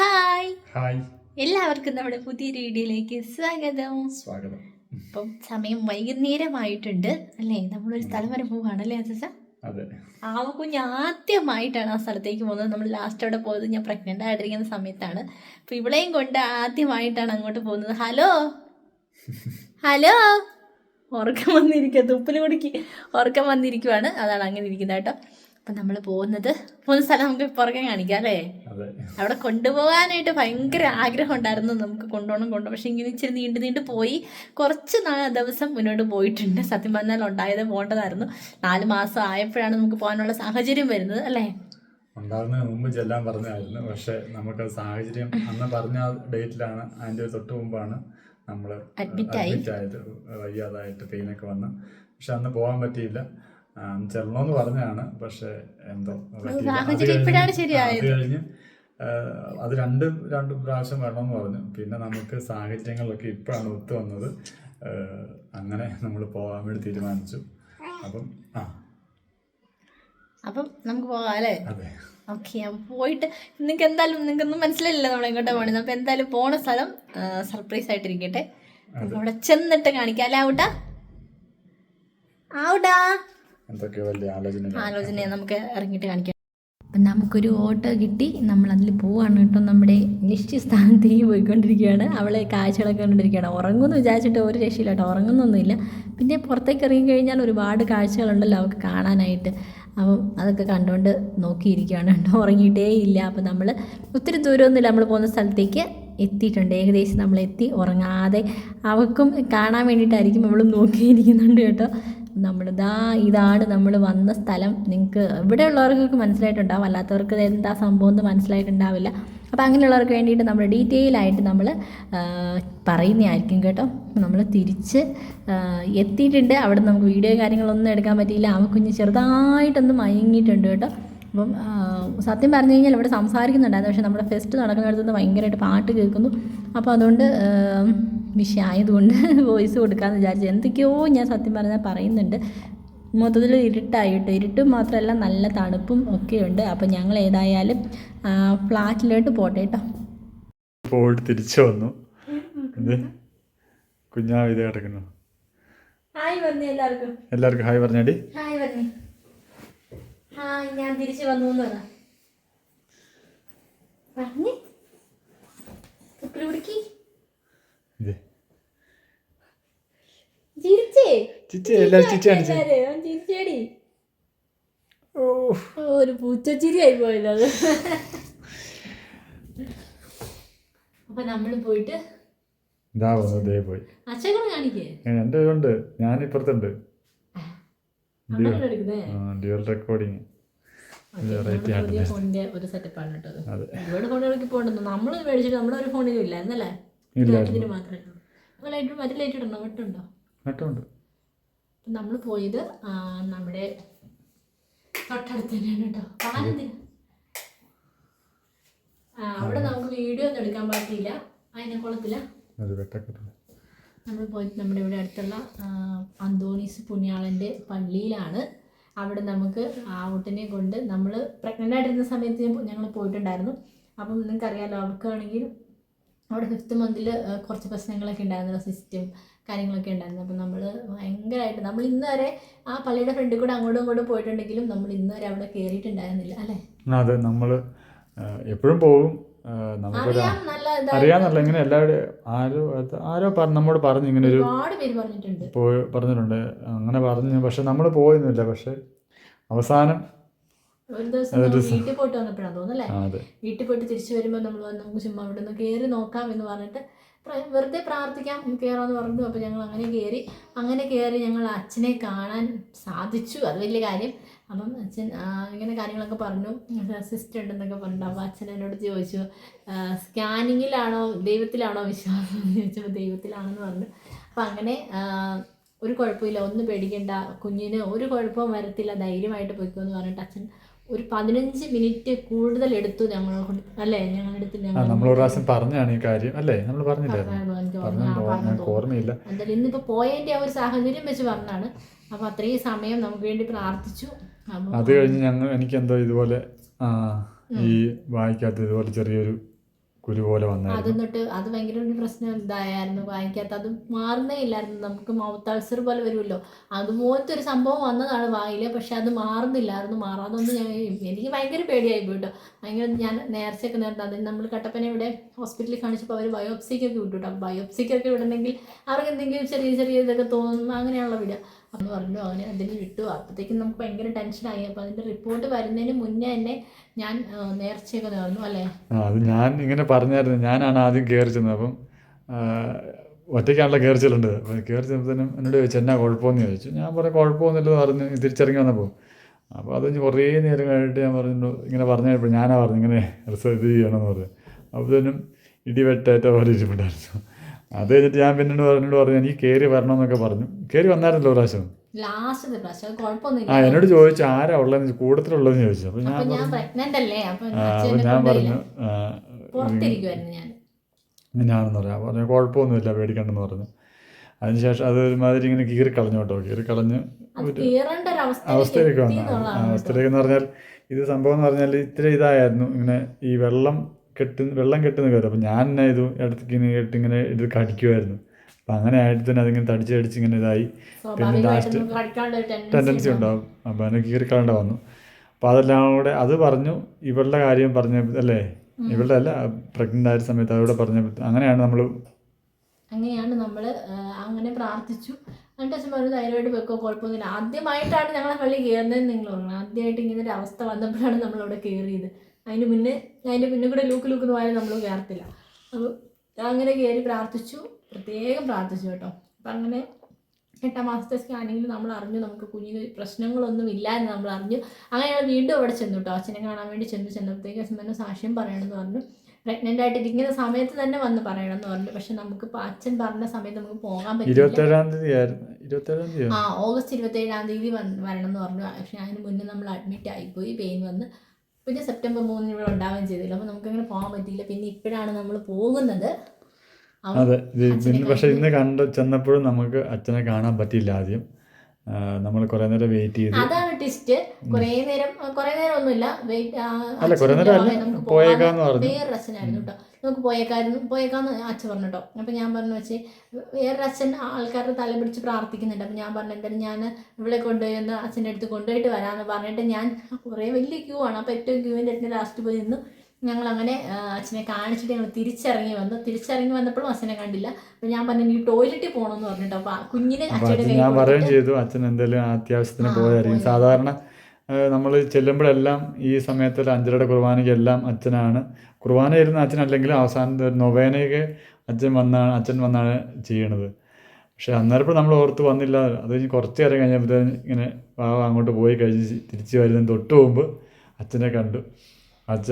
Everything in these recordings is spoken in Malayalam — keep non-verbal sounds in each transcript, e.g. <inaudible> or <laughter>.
ഹായ്. ഹായ്. എല്ലാവർക്കും നമ്മുടെ പുതിയ വീഡിയോയിലേക്ക് സ്വാഗതം. സ്വാഗതം. ഇപ്പം സമയം വൈകുന്നേരമായിട്ടുണ്ട് അല്ലേ? നമ്മളൊരു സ്ഥലം വരെ പോവുകയാണല്ലേ അസസ? അതെ. ആവ കുഞ്ഞ് ആദ്യമായിട്ടാണ് ആ സ്ഥലത്തേക്ക് പോകുന്നത്. നമ്മൾ ലാസ്റ്റ് അവിടെ പോയത് ഞാൻ പ്രഗ്നന്റ് ആയിട്ടിരിക്കുന്ന സമയത്താണ്. അപ്പൊ ഇവളെയും കൊണ്ട് ആദ്യമായിട്ടാണ് അങ്ങോട്ട് പോകുന്നത്. ഹലോ? ഹലോ? ഉറക്കം വന്നിരിക്കുക തുപ്പൽ കുടിക്ക്. ഉറക്കം വന്നിരിക്കുവാണ്. അതാണ് അങ്ങനെ ഇരിക്കുന്നത് കേട്ടോ. അപ്പം നമ്മൾ പോകുന്നത് മൂന്ന് സ്ഥലം നമുക്ക് പുറകെ കാണിക്കാം അല്ലേ? അവിടെ കൊണ്ടുപോകാനായിട്ട് ഭയങ്കര ആഗ്രഹം ഉണ്ടായിരുന്നു നമുക്ക് കൊണ്ടുപോകണം കൊണ്ടുപോകണം. പക്ഷെ ഇങ്ങനെ ഇച്ചിരി നീണ്ടു നീണ്ടു പോയി കുറച്ച് ദിവസം മുന്നോട്ട് പോയിട്ടുണ്ട്. സത്യം പറഞ്ഞാൽ ഉണ്ടായത് പോകേണ്ടതായിരുന്നു നാല് മാസം ആയപ്പോഴാണ് നമുക്ക് പോകാനുള്ള സാഹചര്യം വരുന്നത് അല്ലേ? ഉണ്ടാകുന്നതിന് മുമ്പ് ചെല്ലാൻ പറഞ്ഞായിരുന്നു. പക്ഷെ നമുക്ക് സാഹചര്യം അന്ന് പറഞ്ഞ ഡേറ്റിലാണ്. അതിന്റെ തൊട്ട് മുമ്പാണ് നമ്മൾ അഡ്മിറ്റ് ആയിട്ട് ആയത്. വയ്യാതായിട്ട് പെയിനൊക്കെ വന്ന്. പക്ഷെ അന്ന് പോകാൻ പറ്റിയില്ല. ചെല്ലണമെന്ന് പറഞ്ഞാണ് പക്ഷെ എന്തോ കഴിഞ്ഞ്. അത് രണ്ട് രണ്ട് പ്രാവശ്യം വേണമെന്ന് പറഞ്ഞു. പിന്നെ നമുക്ക് സാഹചര്യങ്ങളൊക്കെ ഇപ്പോഴാണ് ഒത്തു വന്നത്. അങ്ങനെ നമ്മൾ പോകാൻ വേണ്ടി തീരുമാനിച്ചു. അപ്പം ആ. അപ്പം നമുക്ക് പോകാം അല്ലേ? ഓക്കെ അപ്പം പോയിട്ട് നിങ്ങൾക്ക് എന്തായാലും നിങ്ങൾക്കൊന്നും മനസ്സിലായില്ല നമ്മൾ എങ്ങോട്ടാണ് പോകണത് അപ്പം എന്തായാലും പോണ സ്ഥലം സർപ്രൈസ് ആയിട്ടിരിക്കട്ടെ. അവിടെ ചെന്നിട്ട് കാണിക്കാം. അല്ലേ ആവട്ടാ? ആവട്ടാ? എന്തൊക്കെയോ നമുക്ക് ഇറങ്ങിയിട്ട് കാണിക്കാം. അപ്പം നമുക്കൊരു ഓട്ടോ കിട്ടി. നമ്മൾ അതിൽ പോവാണ് കേട്ടോ. നമ്മുടെ ലക്ഷ്യസ്ഥാനത്തേക്ക് പോയിക്കൊണ്ടിരിക്കുകയാണ്. അവളെ കാഴ്ചകളൊക്കെ കണ്ടിരിക്കുകയാണ് ഉറങ്ങുമെന്ന് വിചാരിച്ചിട്ട് ഒരു രക്ഷയില്ല കേട്ടോ. ഉറങ്ങുന്നൊന്നുമില്ല. പിന്നെ പുറത്തേക്ക് ഇറങ്ങിക്കഴിഞ്ഞാൽ ഒരുപാട് കാഴ്ചകളുണ്ടല്ലോ അവൾക്ക് കാണാനായിട്ട്. അപ്പം അതൊക്കെ കണ്ടുകൊണ്ട് നോക്കിയിരിക്കുകയാണ് കേട്ടോ. ഉറങ്ങിയിട്ടേ ഇല്ല. അപ്പം നമ്മൾ ഒത്തിരി ദൂരമൊന്നുമില്ല. നമ്മൾ പോകുന്ന സ്ഥലത്തേക്ക് എത്തിയിട്ടുണ്ട്. ഏകദേശം നമ്മൾ എത്തി. ഉറങ്ങാതെ അവൾക്കും കാണാൻ വേണ്ടിയിട്ടായിരിക്കും അവൾ നോക്കിയിരിക്കുന്നുണ്ട് കേട്ടോ. നമ്മളിതാ ഇതാണ് നമ്മൾ വന്ന സ്ഥലം. നിങ്ങൾക്ക് ഇവിടെ ഉള്ളവർക്ക് മനസ്സിലായിട്ടുണ്ടാവും. അല്ലാത്തവർക്ക് എന്താ സംഭവം എന്ന് മനസ്സിലായിട്ടുണ്ടാവില്ല. അപ്പോൾ അങ്ങനെയുള്ളവർക്ക് വേണ്ടിയിട്ട് നമ്മൾ ഡീറ്റെയിൽ ആയിട്ട് നമ്മൾ പറയുന്നതായിരിക്കും കേട്ടോ. നമ്മൾ തിരിച്ച് എത്തിയിട്ടുണ്ട്. അവിടെ നമുക്ക് വീഡിയോ കാര്യങ്ങളൊന്നും എടുക്കാൻ പറ്റിയില്ല. ആ കുഞ്ഞ് ചെറുതായിട്ടൊന്ന് മയങ്ങിയിട്ടുണ്ട് കേട്ടോ. അപ്പം സത്യം പറഞ്ഞു കഴിഞ്ഞാൽ ഇവിടെ സംസാരിക്കുന്നുണ്ടായിരുന്നു. പക്ഷേ നമ്മുടെ ഫെസ്റ്റ് നടക്കുന്നിടത്ത് നിന്ന് ഭയങ്കരമായിട്ട് പാട്ട് കേൾക്കുന്നു. അപ്പോൾ അതുകൊണ്ട് വിഷയമായതുകൊണ്ട് <laughs> വോയിസ് കൊടുക്കാമെന്ന് വിചാരിച്ചു. എന്തൊക്കെയോ ഞാൻ സത്യം പറഞ്ഞാൽ പറയുന്നുണ്ട്. മൊത്തത്തിൽ ഇരുട്ടായിട്ട്. ഇരുട്ടും മാത്രമല്ല നല്ല തണുപ്പും ഒക്കെയുണ്ട്. അപ്പോൾ ഞങ്ങൾ ഏതായാലും ഫ്ലാറ്റിലോട്ട് പോട്ടെ കേട്ടോ. പോയിട്ട് തിരിച്ചു വന്നു. കുഞ്ഞാ ഇത് കിടക്കുന്നു. ഹായ് എല്ലാവർക്കും. എല്ലാവർക്കും ഹായ് പറഞ്ഞാടി. ഹായ് പറഞ്ഞു ഹായ് ഞാൻ തിരിച്ചു വന്നു എന്ന് പറ. പറഞ്ഞേ. ചിരിച്ചേ? ചിരിച്ചേടി. ഒരു പൂച്ചച്ചിരി ആയി പോയല്ലോ അത്. അപ്പൊ നമ്മൾ പോയിട്ട് പോയി. ഉണ്ട് ഞാൻ ഇപ്പുറത്തുണ്ട്. ഡ്യുവൽ റെക്കോർഡിങ് വെറൈറ്റി ആണ് പുതിയ ഫോണിന്റെ ഒരു സെറ്റപ്പാണ് കേട്ടോ നമ്മൾ മേടിച്ചിട്ട് നമ്മുടെ ഒരു ഫോണിലും ഇല്ല എന്നല്ലേ? ഇതിന് മാത്രമേ ഉള്ളൂ. ലൈറ്റ് മറ്റേ ലൈറ്റ് ഇടണോ? വെട്ടുണ്ടോ? കേട്ടോണ്ട് നമ്മൾ പോയത് നമ്മുടെ തൊട്ടടുത്ത് തന്നെയാണ് കേട്ടോ പാലെന്തിനാ ആ അവിടെ നമുക്ക് വീഡിയോ ഒന്നും എടുക്കാൻ പറ്റിയില്ല. അതിനെ നമ്മൾ പോയിട്ട് നമ്മുടെ ഇവിടെ അടുത്തുള്ള അന്തോണീസ് പുണ്യാളന്റെ പള്ളിയിലാണ്. അവിടെ നമുക്ക് ആ കുട്ടിനെ കൊണ്ട് നമ്മൾ പ്രഗ്നന്റ് ആയിട്ടിരുന്ന സമയത്ത് ഞങ്ങൾ പോയിട്ടുണ്ടായിരുന്നു. അപ്പം നിങ്ങൾക്കറിയാമല്ലോ അവർക്കാണെങ്കിൽ അവിടെ ഫിഫ്ത്ത് മന്തിൽ കുറച്ച് പ്രശ്നങ്ങളൊക്കെ ഉണ്ടായിരുന്നു. സിസ്റ്റം കാര്യങ്ങളൊക്കെ ഉണ്ടായിരുന്നു. അപ്പം നമ്മൾ ഭയങ്കരമായിട്ട് നമ്മൾ ഇന്ന് വരെ ആ പള്ളിയുടെ ഫ്രണ്ടിൽ കൂടെ അങ്ങോട്ടും ഇങ്ങോട്ടും പോയിട്ടുണ്ടെങ്കിലും നമ്മൾ ഇന്ന് വരെ അവിടെ കയറിയിട്ടുണ്ടായിരുന്നില്ല അല്ലേ? അതെ നമ്മൾ എപ്പോഴും പോകും. നമുക്കൊരു അറിയാന്നല്ല ഇങ്ങനെ എല്ലാവരും ആരോ ആരോ പറഞ്ഞ നമ്മോട് പറഞ്ഞു ഇങ്ങനെ ഒരു പോയി പറഞ്ഞിട്ടുണ്ട്. അങ്ങനെ പറഞ്ഞു പക്ഷെ നമ്മൾ പോയൊന്നുമില്ല പക്ഷെ അവസാനം ഒരു ദിവസം വീട്ടിൽ പോയിട്ട് വന്നപ്പോഴാണ് തോന്നുന്നല്ലേ വീട്ടിൽ പോയിട്ട് തിരിച്ചു വരുമ്പോൾ നമ്മൾ നമുക്ക് ചുമ്മാ അവിടെ നിന്ന് കയറി നോക്കാം എന്ന് പറഞ്ഞിട്ട് വെറുതെ പ്രാർത്ഥിക്കാം കയറാമെന്ന് പറഞ്ഞു അപ്പോൾ ഞങ്ങൾ അങ്ങനെ കയറി അങ്ങനെ കയറി ഞങ്ങൾ അച്ഛനെ കാണാൻ സാധിച്ചു. അത് വലിയ കാര്യം. അപ്പം അച്ഛൻ ഇങ്ങനെ കാര്യങ്ങളൊക്കെ പറഞ്ഞു. സിസ്റ്റർ ഉണ്ടെന്നൊക്കെ പറഞ്ഞു അപ്പോൾ അച്ഛൻ എന്നോട് ചോദിച്ചു സ്കാനിങ്ങിലാണോ ദൈവത്തിലാണോ വിശ്വാസം? എന്ന് ചോദിച്ചപ്പോൾ ദൈവത്തിലാണെന്ന് പറഞ്ഞു. അപ്പം അങ്ങനെ ഒരു കുഴപ്പമില്ല ഒന്നും പേടിക്കേണ്ട. കുഞ്ഞിന് ഒരു കുഴപ്പവും വരത്തില്ല ധൈര്യമായിട്ട് പോയിക്കോ എന്ന് പറഞ്ഞിട്ട് അച്ഛൻ ഒരു പതിനഞ്ച് മിനിറ്റ് കൂടുതൽ എടുത്തു ഞങ്ങളെ അല്ലേ? ഞങ്ങൾ നമ്മൾ ഒരു പ്രാവശ്യം പറഞ്ഞാണ് ഈ കാര്യം. അല്ലേ? നമ്മൾ പറഞ്ഞില്ലായിരുന്നു. ഓർമ്മയില്ല. എന്തായാലും ഇന്നിപ്പോൾ പോയതിന്റെ ആ ഒരു സാഹചര്യം വെച്ച് പറഞ്ഞാണ്. അപ്പൊ അത്രയും സമയം നമുക്ക് വേണ്ടി പ്രാർത്ഥിച്ചു. അത് കഴിഞ്ഞ് ഞങ്ങൾ എനിക്ക് എന്തോ ഇതുപോലെ ആ ഈ വായിക്കാത്ത ഇതുപോലെ ചെറിയൊരു കുരു പോലെ അത് തൊട്ട് അത് ഭയങ്കര ഒരു പ്രശ്നം ഇതായിരുന്നു വായിക്കാത്ത. അത് മാറുന്നേ ഇല്ലായിരുന്നു. നമുക്ക് മൗത്ത് അൾസർ പോലെ വരുമല്ലോ. അതുപോലത്തെ ഒരു സംഭവം വന്നതാണ് വായിൽ പക്ഷെ അത് മാറുന്നില്ലായിരുന്നു. മാറാതൊന്നും ഞാൻ എനിക്ക് ഭയങ്കര പേടിയായി പോയിട്ടോ ഭയങ്കര ഞാൻ നേർച്ചയൊക്കെ നേരിട്ട് അതിന് നമ്മൾ കട്ടപ്പന ഇവിടെ ഹോസ്പിറ്റലിൽ കാണിച്ചപ്പോൾ അവർ ബയോപ്സിക്കൊക്കെ വിട്ടു അപ്പം ബയോപ്സിക്കൊക്കെ വിടണമെങ്കിൽ അവർക്ക് എന്തെങ്കിലും ചെറിയ ചെറിയ ഇതൊക്കെ തോന്നുന്നു അങ്ങനെയുള്ള വിടുക. അപ്പം പറഞ്ഞു അവന് അതിന് വിട്ടു. അപ്പോഴത്തേക്കും നമുക്ക് ഭയങ്കര ടെൻഷനായി അപ്പോൾ അതിന്റെ റിപ്പോർട്ട് വരുന്നതിന് മുന്നേ തന്നെ ഞാൻ നേർച്ചയൊക്കെ നേർന്നു അല്ലേ? അത് ഞാൻ ഇങ്ങനെ പറഞ്ഞായിരുന്നു. ഞാനാണ് ആദ്യം കയറി ചെന്നത്. അപ്പം ഒറ്റയ്ക്കാണല്ലോ കയറി ചെല്ലേണ്ടത്. അപ്പം കയറി ചെന്നപ്പോഴത്തേനും എന്നോട് ചോദിച്ചു എന്നാ കുഴപ്പമെന്ന്? ചോദിച്ചു. ഞാൻ പറഞ്ഞു കുഴപ്പമൊന്നുമില്ലെന്ന് പറഞ്ഞ്. തിരിച്ചിറങ്ങി വന്നപ്പോൾ അപ്പോൾ അത് കുറേ നേരം കഴിഞ്ഞിട്ട് ഞാൻ പറഞ്ഞു ഇങ്ങനെ പറഞ്ഞപ്പോൾ ഞാനാ പറഞ്ഞു ഇങ്ങനെ റിസർച്ച് ചെയ്യണമെന്ന് പറഞ്ഞു. അപ്പോഴത്തേനും ഇടിവെട്ടേറ്റ പോലെ ഇരിപ്പുണ്ടായിരുന്നു. അത് കഴിഞ്ഞിട്ട് ഞാൻ പിന്നീട് പറഞ്ഞോട് പറഞ്ഞു എനിക്ക് കയറി വരണം എന്നൊക്കെ പറഞ്ഞു. കയറി വന്നായിരുന്നല്ലോ പ്രാവശ്യം ആ എന്നോട് ചോദിച്ചു ആരാ ഉള്ളതെന്ന് കൂടുതലുള്ളതെന്ന് ചോദിച്ചു. അപ്പൊ ഞാൻ അപ്പൊ ഞാൻ പറഞ്ഞു ഇങ്ങനെയാണെന്ന് പറയാം. പറഞ്ഞു കുഴപ്പമൊന്നുമില്ല പേടിക്കണ്ടെന്ന് പറഞ്ഞു. അതിനുശേഷം അത് ഒരുമാതിരി ഇങ്ങനെ കീറി കളഞ്ഞു കേട്ടോ കീറി കളഞ്ഞ് അവസ്ഥയിലേക്ക് വന്നു. അവസ്ഥയിലേക്ക് എന്ന് പറഞ്ഞാൽ ഇത് സംഭവം എന്ന് പറഞ്ഞാൽ ഇത്ര ഇതായിരുന്നു. ഇങ്ങനെ ഈ വെള്ളം കെട്ടി വെള്ളം കെട്ടുന്ന കയറും അപ്പോൾ ഞാൻ എന്നാ ചെയ്തു ഇടത്തേക്ക് ഇങ്ങനെ കെട്ടി ഇങ്ങനെ ഇത് കടിക്കുമായിരുന്നു അപ്പം അങ്ങനെ ആയിട്ട് തന്നെ അതിങ്ങനെ തടിച്ച് തടിച്ച് ഇങ്ങനെ ഇതായി. പിന്നെ tendency ടെൻഡൻസി ഉണ്ടാവും. അപ്പോൾ അതിനെ കീറിക്കളേണ്ട വന്നു. അപ്പോൾ അതെല്ലാം കൂടെ അത് പറഞ്ഞു ഇവളുടെ കാര്യം പറഞ്ഞ അല്ലേ? ഇവളുടെ അല്ല പ്രഗ്നന്റ് ആയ സമയത്ത് അതോടെ പറഞ്ഞ അങ്ങനെയാണ് നമ്മൾ അങ്ങനെയാണ് നമ്മൾ അങ്ങനെ പ്രാർത്ഥിച്ചു. എന്നിട്ട് അച്ഛൻ പറഞ്ഞു തൈരോയിഡ് വെക്കോ കുഴപ്പമൊന്നുമില്ല. ആദ്യമായിട്ടാണ് ഞങ്ങളെ പള്ളി കയറുന്നത് നിങ്ങൾ പറഞ്ഞു. ആദ്യമായിട്ട് ഇങ്ങനെ ഒരു അവസ്ഥ വന്നപ്പോഴാണ് നമ്മളവിടെ കയറിയത്. അതിന് മുന്നേ അതിന്റെ മുന്നേ കൂടെ ലൂക്ക് ലൂക്ക് എന്ന് പോയാലും നമ്മൾ കയറത്തില്ല അപ്പോൾ അങ്ങനെ കയറി പ്രാർത്ഥിച്ചു. പ്രത്യേകം പ്രാർത്ഥിച്ചു കേട്ടോ. അപ്പം അങ്ങനെ എട്ടാം മാസത്തെ സ്കാനിങ്ങിൽ നമ്മൾ അറിഞ്ഞു നമുക്ക് കുഞ്ഞിന് പ്രശ്നങ്ങളൊന്നും ഇല്ല എന്ന് നമ്മൾ അറിഞ്ഞു. അങ്ങനെ വീണ്ടും അവിടെ ചെന്നു കേട്ടോ. അച്ഛനെ കാണാൻ വേണ്ടി ചെന്ന്. ചെന്നപ്പോഴത്തേക്ക് അച്ഛൻ തന്നെ സാക്ഷ്യം പറയണമെന്ന് പറഞ്ഞു. പ്രഗ്നന്റ് ആയിട്ട് ഇരിക്കുന്ന സമയത്ത് തന്നെ വന്ന് പറയണം എന്ന് പറഞ്ഞു. പക്ഷെ നമുക്ക് ഇപ്പം അച്ഛൻ പറഞ്ഞ സമയത്ത് നമുക്ക് പോകാൻ പറ്റില്ല. ആ ഓഗസ്റ്റ് ഇരുപത്തേഴാം തീയതി വരണം എന്ന് പറഞ്ഞു. പക്ഷെ അതിന് മുന്നേ നമ്മൾ അഡ്മിറ്റ് ആയിപ്പോയി പെയിൻ വന്ന്. പിന്നെ സെപ്റ്റംബർ മൂന്നിന് ഇവിടെ ഉണ്ടാവുകയും ചെയ്തില്ല. അപ്പോൾ നമുക്കങ്ങനെ പോകാൻ പറ്റിയില്ല. പിന്നെ ഇപ്പോഴാണ് നമ്മൾ പോകുന്നത്. അതെ. പക്ഷെ. ഇന്ന് കണ്ട് ചെന്നപ്പോഴും നമുക്ക് അച്ഛനെ കാണാൻ പറ്റിയില്ല ആദ്യം. നമ്മൾ കുറേ നേരം വെയിറ്റ് ചെയ്ത്. ട്വിസ്റ്റ് കുറേ നേരം കുറേ നേരം ഒന്നുമില്ല. വേറൊരു അച്ഛനായിരുന്നു കേട്ടോ. നമുക്ക് പോയേക്കായിരുന്നു. പോയേക്കാന്ന് അച്ഛൻ പറഞ്ഞു കേട്ടോ. അപ്പം ഞാൻ പറഞ്ഞു വെച്ച് വേറെ അച്ഛൻ ആൾക്കാരുടെ തല പിടിച്ച് പ്രാർത്ഥിക്കുന്നുണ്ട്. അപ്പം ഞാൻ പറഞ്ഞു എന്തായാലും ഞാൻ ഇവിടെ കൊണ്ടുപോയി ഒന്ന് അച്ഛന്റെ അടുത്ത് കൊണ്ടുപോയിട്ട് വരാമെന്ന് പറഞ്ഞിട്ട് ഞാൻ കുറേ വലിയ ക്യൂ ആണ്. അപ്പോൾ ഏറ്റവും ക്യൂവിന്റെ അടുത്ത് ലാസ്റ്റ് പോയി നിന്നു. ഞങ്ങൾ അങ്ങനെ അച്ഛനെ കാണിച്ചിട്ട് ഞങ്ങൾ തിരിച്ചിറങ്ങി വന്നു. തിരിച്ചിറങ്ങി വന്നപ്പോഴും അച്ഛനെ കണ്ടില്ല. അപ്പൊ ഞാൻ പറഞ്ഞു എനിക്ക് ടോയ്ലറ്റിൽ പോകണമെന്ന് പറഞ്ഞിട്ടോ. അപ്പൊ കുഞ്ഞിനെ അച്ഛൻ കയ്യിൽ ഞാൻ പറയുകയും ചെയ്തു. അച്ഛൻ എന്തെങ്കിലും അത്യാവശ്യത്തിന് പോയായിരിക്കും സാധാരണ നമ്മൾ ചെല്ലുമ്പോഴെല്ലാം ഈ സമയത്ത് ഒരു അഞ്ചരയുടെ കുർബാനയ്ക്കെല്ലാം അച്ഛനാണ്. കുർബാന ഇരുന്ന അച്ഛനല്ലെങ്കിലും അവസാനത്തെ നൊവേനയൊക്കെ അച്ഛൻ വന്നാണ് അച്ഛൻ വന്നാണ് ചെയ്യണത്. പക്ഷെ അന്നേരപ്പോൾ നമ്മൾ ഓർത്ത് വന്നില്ല. അത് കഴിഞ്ഞ് കുറച്ച് നേരം കഴിഞ്ഞപ്പോൾ ഇങ്ങനെ വാവ അങ്ങോട്ട് പോയി കഴിഞ്ഞ് തിരിച്ച് വരുന്നതിന് തൊട്ട് മുമ്പ് അച്ഛനെ കണ്ടു. അച്ഛ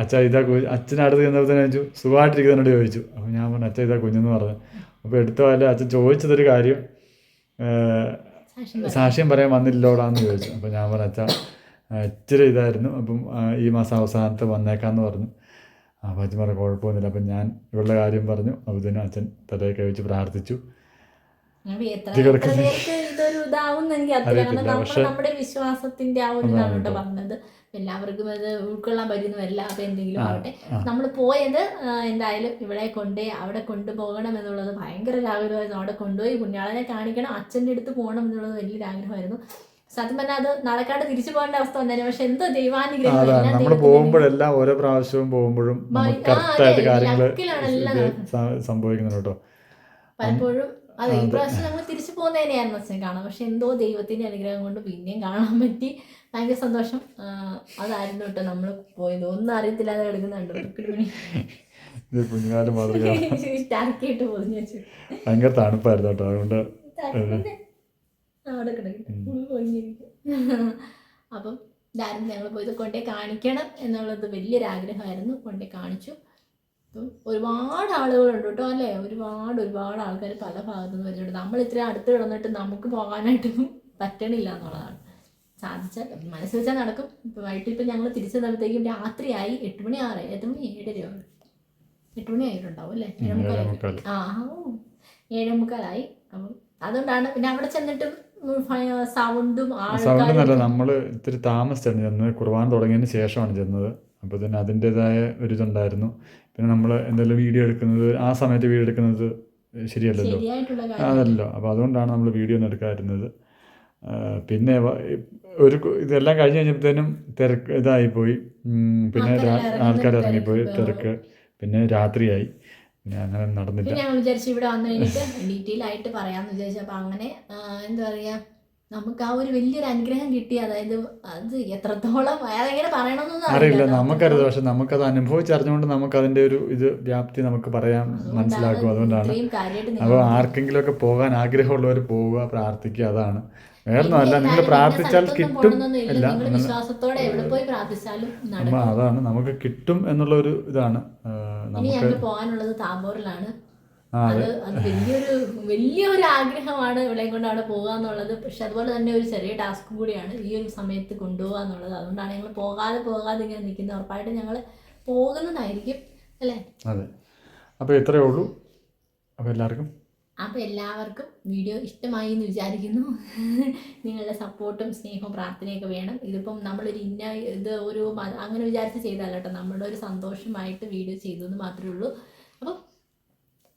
അച്ഛ ഇതാ കു അച്ഛനടുത്ത് തന്നെ ചോദിച്ചു സുഖമായിട്ടിരിക്കുന്നതിനോട് ചോദിച്ചു. അപ്പോൾ ഞാൻ പറഞ്ഞു അച്ഛ ഇതാ കുഞ്ഞെന്ന് പറഞ്ഞു. അപ്പോൾ എടുത്ത പോലെ അച്ഛൻ ചോദിച്ചതൊരു കാര്യം സാക്ഷ്യം പറയാൻ വന്നില്ലോടാന്ന് ചോദിച്ചു. അപ്പോൾ ഞാൻ പറഞ്ഞു അച്ഛ ഇച്ചിരി ഇതായിരുന്നു. അപ്പം ഈ മാസം അവസാനത്ത് വന്നേക്കാന്ന് പറഞ്ഞു. അപ്പോൾ അച്ഛൻ പറഞ്ഞു കുഴപ്പമൊന്നുമില്ല. അപ്പം ഞാൻ ഇവളുടെ കാര്യം പറഞ്ഞു. അപ്പോൾ തന്നെ അച്ഛൻ തലയൊക്കെ വെച്ച് പ്രാർത്ഥിച്ചു അപ്പൊ എത്ര ഇത് എത്ര കിടക്കുന്നു. പേർക്ക് ഇതൊരു ഇതാവും എനിക്ക് അറിയില്ല നമ്മൾ നമ്മുടെ വിശ്വാസത്തിന്റെ ആ ഒരു ഇതാണ്. പറഞ്ഞത്. എല്ലാവർക്കും അത് ഉൾക്കൊള്ളാൻ പറ്റുന്നു അപ്പൊ എന്തെങ്കിലും ആവട്ടെ. നമ്മൾ പോയത് എന്തായാലും ഇവിടെ കൊണ്ടേ അവിടെ കൊണ്ടുപോകണം എന്നുള്ളത് ഭയങ്കര ഒരു ആഗ്രഹമായിരുന്നു. അവിടെ കൊണ്ടുപോയി കുഞ്ഞാളിനെ കാണിക്കണം അച്ഛന്റെ അടുത്ത് പോകണം എന്നുള്ളത് വലിയൊരു ആഗ്രഹമായിരുന്നു. സത്യം പറഞ്ഞാൽ അത് നടക്കാണ്ട് തിരിച്ചു പോകേണ്ട അവസ്ഥ വന്നേ പക്ഷെ എന്തോ ദൈവാനുഗ്രഹം നമ്മൾ പോകുമ്പോഴെല്ലാം ഓരോ പ്രാവശ്യവും പോകുമ്പോഴും കാര്യങ്ങൾ. സംഭവിക്കുന്നുണ്ട് കേട്ടോ. പലപ്പോഴും അതെ ഈ പ്രാവശ്യം നമ്മൾ തിരിച്ചു പോകുന്നതിനെയായിരുന്നു അച്ഛൻ കാണാം പക്ഷെ എന്തോ ദൈവത്തിന്റെ അനുഗ്രഹം കൊണ്ട് പിന്നെയും കാണാൻ പറ്റി. ഭയങ്കര സന്തോഷം. അതായിരുന്നു കേട്ടോ നമ്മൾ പോയത്. ഒന്നും അറിയത്തില്ലാതെ എടുക്കുന്നുണ്ട് മണി. ഇത് കുഞ്ഞുകാലം മാതൃക. <laughs> ടർക്കിയിട്ട് പൊതിഞ്ഞു വെച്ചു. ഭയങ്കര തണുപ്പായിരുന്നു കേട്ടോ. അതുകൊണ്ട് അവിടെ കിടക്കും അപ്പം ഇതായിരുന്നു ഞങ്ങൾ പോയത്. കൊണ്ടേ കാണിക്കണം എന്നുള്ളത് വലിയൊരു ആഗ്രഹമായിരുന്നു കൊണ്ടേ കാണിച്ചു. അപ്പം ഒരുപാട് ആളുകളുണ്ട് കേട്ടോ അല്ലേ? ഒരുപാട് ഒരുപാട് ആൾക്കാർ പല ഭാഗത്തു നിന്ന് വരുന്നുണ്ട്. നമ്മൾ ഇത്രയും അടുത്ത് കിടന്നിട്ട് നമുക്ക് പോകാനായിട്ടൊന്നും പറ്റണില്ല എന്നുള്ളതാണ്. സാധിച്ചാൽ മനസ്സ് വെച്ചാൽ നടക്കും. ഇപ്പം വൈകിട്ട് ഇപ്പം ഞങ്ങൾ തിരിച്ചു വന്നപ്പോഴത്തേക്കും രാത്രിയായി. എട്ട് മണി ആറ് എട്ട് മണി ഏഴരയോ എട്ട് മണി ആയിട്ടുണ്ടാവും അല്ലേ? ഏഴ് ആ ഓ, ഏഴേമുക്കാലായി അപ്പം അതുകൊണ്ടാണ് പിന്നെ അവിടെ ചെന്നിട്ടും സൗണ്ടും സൗണ്ടും നല്ല ആൾക്കാരും നമ്മൾ ഇത്തിരി താമസിച്ചാണ് ചെന്നത്. കുർബാന തുടങ്ങിയതിന് ശേഷമാണ് ചെന്നത്. അപ്പോൾ തന്നെ അതിന്റേതായ ഒരു ഇതുണ്ടായിരുന്നു പിന്നെ നമ്മൾ എന്തെങ്കിലും വീഡിയോ എടുക്കുന്നത് ആ സമയത്ത് വീഡിയോ എടുക്കുന്നത് ശരിയല്ലല്ലോ? അതല്ലോ. അപ്പോൾ അതുകൊണ്ടാണ് നമ്മൾ വീഡിയോ ഒന്നും എടുക്കാതിരുന്നത്. പിന്നെ ഒരു ഇതെല്ലാം കഴിഞ്ഞ് കഴിഞ്ഞപ്പോഴത്തേനും തിരക്ക് ഇതായിപ്പോയി. പോയി പിന്നെ ആൾക്കാർ ഇറങ്ങിപ്പോയി തിരക്ക്. തിരക്ക്. പിന്നെ രാത്രിയായി. പിന്നെ അങ്ങനെ നടന്നില്ല. ഞാൻ വിചാരിച്ചു ഇവിടെ വന്നു കഴിഞ്ഞിട്ട് ഡീറ്റെയിൽ ആയിട്ട് പറയാമെന്ന് വിചാരിച്ചു. അപ്പോൾ അങ്ങനെ എന്താ പറയുക നമുക്ക് ആ ഒരു വലിയൊരു അനുഗ്രഹം കിട്ടി. അതായത് അത് എത്രത്തോളം അതെങ്ങനെ പറയണമെന്നൊന്നും അറിയില്ല. നമുക്കറിയാം. പക്ഷെ നമുക്കത് അനുഭവിച്ചറിഞ്ഞുകൊണ്ട് നമുക്ക് അതിന്റെ ഒരു ഇത് വ്യാപ്തി നമുക്ക് പറയാൻ മനസ്സിലാക്കും അതുകൊണ്ടാണ്. അപ്പൊ ആർക്കെങ്കിലും അപ്പോൾ ആർക്കെങ്കിലും ഒക്കെ പോകാൻ ആഗ്രഹമുള്ളവർ പോവുക പ്രാർത്ഥിക്കുക അതാണ്. വേറൊന്നും അല്ല. നിങ്ങൾ പ്രാർത്ഥിച്ചാൽ കിട്ടും. ഇല്ല. വിശ്വാസത്തോടെ എവിടെ പോയി പ്രാർത്ഥിച്ചാലും അതാണ്. നമുക്ക് കിട്ടും എന്നുള്ള ഒരു ഇതാണ്. നമുക്ക് പോകാനുള്ളത് താമ്പോറിലാണ് അത് അതെ വലിയൊരു വലിയൊരു ആഗ്രഹമാണ് ഇവിടെ കൊണ്ട് അവിടെ പോകുക എന്നുള്ളത് പക്ഷെ അതുപോലെ തന്നെ ഒരു ചെറിയ ടാസ്ക് കൂടിയാണ് ഈ ഒരു സമയത്ത് കൊണ്ടുപോകുക എന്നുള്ളത് അതുകൊണ്ടാണ് ഞങ്ങൾ പോകാതെ പോകാതെ ഇങ്ങനെ നിൽക്കുന്നത്. ഉറപ്പായിട്ട് ഞങ്ങൾ പോകുന്നതായിരിക്കും അല്ലേ? അതെ. അപ്പോൾ ഇത്രയേ ഉള്ളൂ. അപ്പോൾ എല്ലാവർക്കും അപ്പോൾ എല്ലാവർക്കും വീഡിയോ ഇഷ്ടമായി എന്ന് വിചാരിക്കുന്നു. നിങ്ങളുടെ സപ്പോർട്ടും സ്നേഹവും പ്രാർത്ഥനയൊക്കെ വേണം. ഇതിപ്പം നമ്മളൊരു ഇന്ന ഇത് ഒരു അങ്ങനെ വിചാരിച്ച് ചെയ്തല്ല കേട്ടോ. നമ്മുടെ ഒരു സന്തോഷമായിട്ട് വീഡിയോ ചെയ്തു എന്ന് മാത്രമേ ഉള്ളൂ. അപ്പം